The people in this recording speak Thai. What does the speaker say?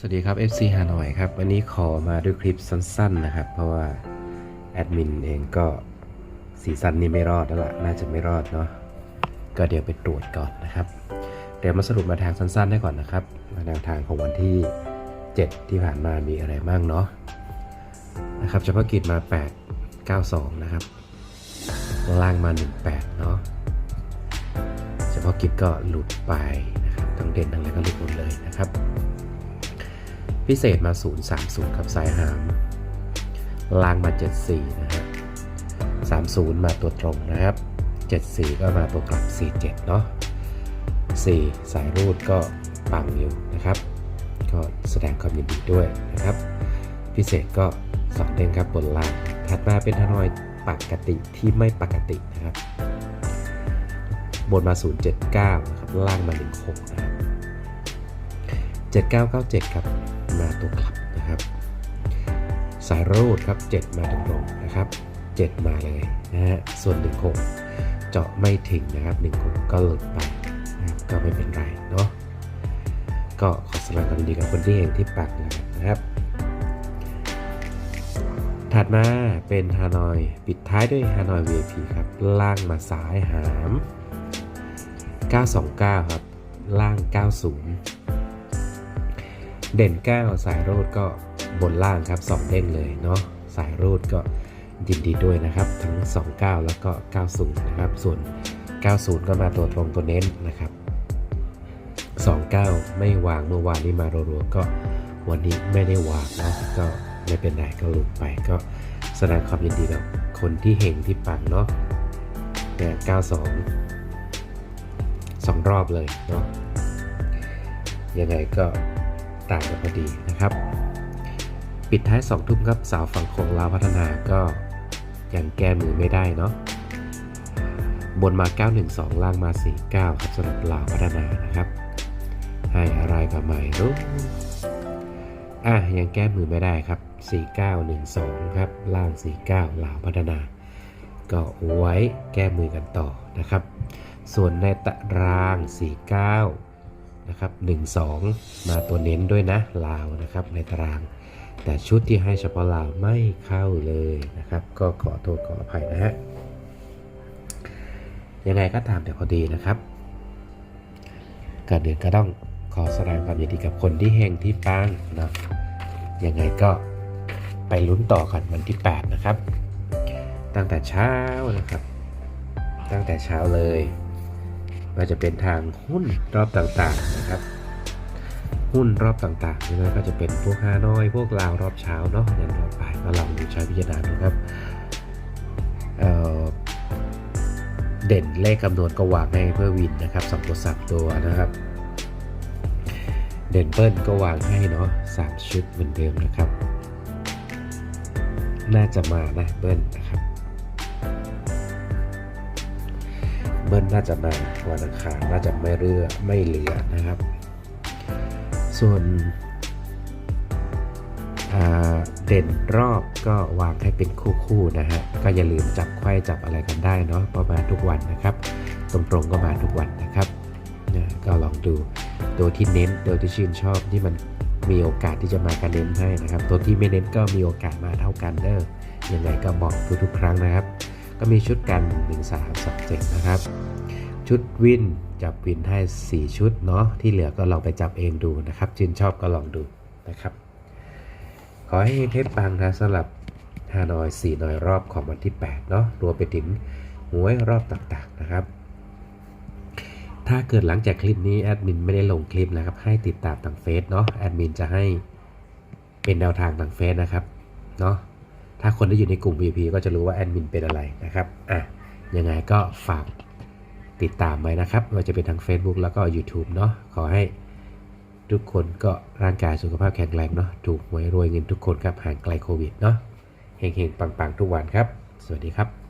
สวัสดีครับ FC ฮานอยครับวันนี้ขอมาด้วยคลิปสั้นๆนะครับ เพราะว่าแอดมินเองก็ซีซั่นนี้ไม่รอดแล้วล่ะน่าจะไม่รอดเนาะก็เดี๋ยวไปตรวจก่อนนะครับ เดี๋ยวมาสรุปมาทางสั้นๆได้ก่อนนะครับมาแนวทางของวันที่ 7 ที่ผ่านมามีอะไรบ้างเนาะนะครับเฉพาะกิจมา 8 92 นะครับ ล่างมา 18 เนาะเฉพาะกิจก็หลุดไปนะครับทั้งเด่นทั้งอะไรก็หลุดหมดเลยนะครับ พิเศษมา 030 ครับสายหามล่างมา 74 นะฮะ30 มาตัวตรงนะครับ 74 ก็มาตัวกลับ 47 เนาะ4 สายรูดก็ปังอยู่นะครับ ก็แสดงความยินดีด้วยนะครับ พิเศษก็2เด้งครับบนล่าง ถัดมาเป็นฮานอยปกติที่ไม่ปกตินะครับ บนมา 079 นะครับ ล่างมา 16 นะครับ 7997 ครับ มาตัวกลับนะครับ สายรูดครับ 7 มาตรงๆนะครับ 7 มาเลยนะฮะส่วน16เจาะไม่ถึงนะครับ16ก็หลุดไปนะครับก็ไม่เป็นไรเนาะก็ขอแสดงความยินดีกับคนที่เฮงที่ปักนะครับ ถัดมาเป็นฮานอย ปิดท้ายด้วยฮานอย VIP ครับ ล่างมาสายหาม 929 ครับ ล่าง 90 เด่น9สายรูดก็บนล่างครับ2เด้งเลยเนาะสายรูดก็ยินดีด้วยนะครับ ทั้ง 29 แล้วก็ 90 นะครับ ส่วน 90 ก็มาตัวตรงตัวเน้นนะครับ 29 ไม่วางเมื่อวานนี้มารัวๆก็วันนี้ไม่ได้วางนะก็ไม่เป็นไรก็หลุดไปก็แสดงความยินดีกับคนที่เฮงที่ปังเนาะเนี่ย92สองรอบเลยเนาะยังไงก็ ต่างกันพอดีนะครับ ปิดท้าย 2 ทุ่มครับสาวฝั่งโคงลาวพัฒนาก็ยังแก้มือไม่ได้เนาะบนมา 912 ล่างมา 49 ครับสำหรับลาวพัฒนานะครับ ให้อะไรก็ไม่รู้อะยังแก้มือไม่ได้ครับ 4912 ครับ ล่าง 49 ลาวพัฒนา ก็ไว้แก้มือกันต่อนะครับ ส่วนในตาราง 49 นะครับ 12 มาตัวเน้นด้วยนะลาวนะครับในตาราง แต่ชุดที่ให้เฉพาะลาวไม่เข้าเลยนะครับ ก็ขอโทษขออภัยนะฮะยังไงก็ตามแต่พอดีนะครับก่อนอื่นก็ต้องขอแสดงความยินดีกับคนที่เฮงที่ปังนะยังไงก็ไปลุ้นต่อกันวันที่ 8 นะครับ ตั้งแต่เช้านะครับ ตั้งแต่เช้าเลย ก็จะเป็นทางหุ้นรอบต่างๆนะครับ หุ้นรอบต่างๆนี่ก็จะเป็นพวกฮานอย พวกลาวรอบเช้าเนาะยันรอบบ่ายก็ลองดูใช้พิจารณาดูครับเเด่นเลขคำนวณก็วางให้เพื่อวินนะครับสองตัวสามตัวนะครับเด่นเปิ้ลก็วางให้เนาะสามชุดเหมือนเดิมนะครับ น่าจะมานะเบิ้ลนะครับ เบิ้ลน่าจะมาวันอังคารน่าจะไม่เรือไม่เหลือนะครับ ส่วนเด่นรอบก็วางให้เป็นคู่ๆนะฮะ ก็อย่าลืมจับไข้จับอะไรกันได้เนาะเพระมาณทุกวันนะครับ ตรงๆก็มาทุกวันนะครับนะก็ลองดูตัวที่เน้นตัวที่ชื่นชอบที่มันมีโอกาสที่จะมากันเน้นให้นะครับ ตัวที่ไม่เน้นก็มีโอกาสมาเท่ากันเด้อยังไงก็บอกทุกๆครั้งนะครับ ก็มีชุดกัน 1 3 2 7นะครับ ชุดวินจับวินให้ 4 ชุดเนาะที่เหลือก็ลองไปจับเองดูนะครับชื่นชอบก็ลองดูนะครับ ขอให้เฮงให้ปังนะสำหรับฮานอย4หน่อยรอบของวันที่ 8 เนาะรวมไปถึงหวยรอบต่างๆนะครับ ถ้าเกิดหลังจากคลิปนี้แอดมินไม่ได้ลงคลิปนะครับ ให้ติดตามทางเฟซเนาะแอดมินจะให้เป็นแนวทางทางเฟซนะครับเนาะ ถ้าคนที่อยู่ในกลุ่ม VP ก็จะรู้ว่าแอดมินเป็นอะไรนะครับอะยังไงก็ฝากติดตามไว้นะครับไม่ว่าจะเป็นทาง Facebook แล้วก็ YouTube เนาะขอให้ทุกคนก็ร่างกายสุขภาพแข็งแรงเนาะถูกหวยรวยเงินทุกคนครับห่างไกลโควิดเนาะเฮงๆปังๆ ทุกวันครับ สวัสดีครับ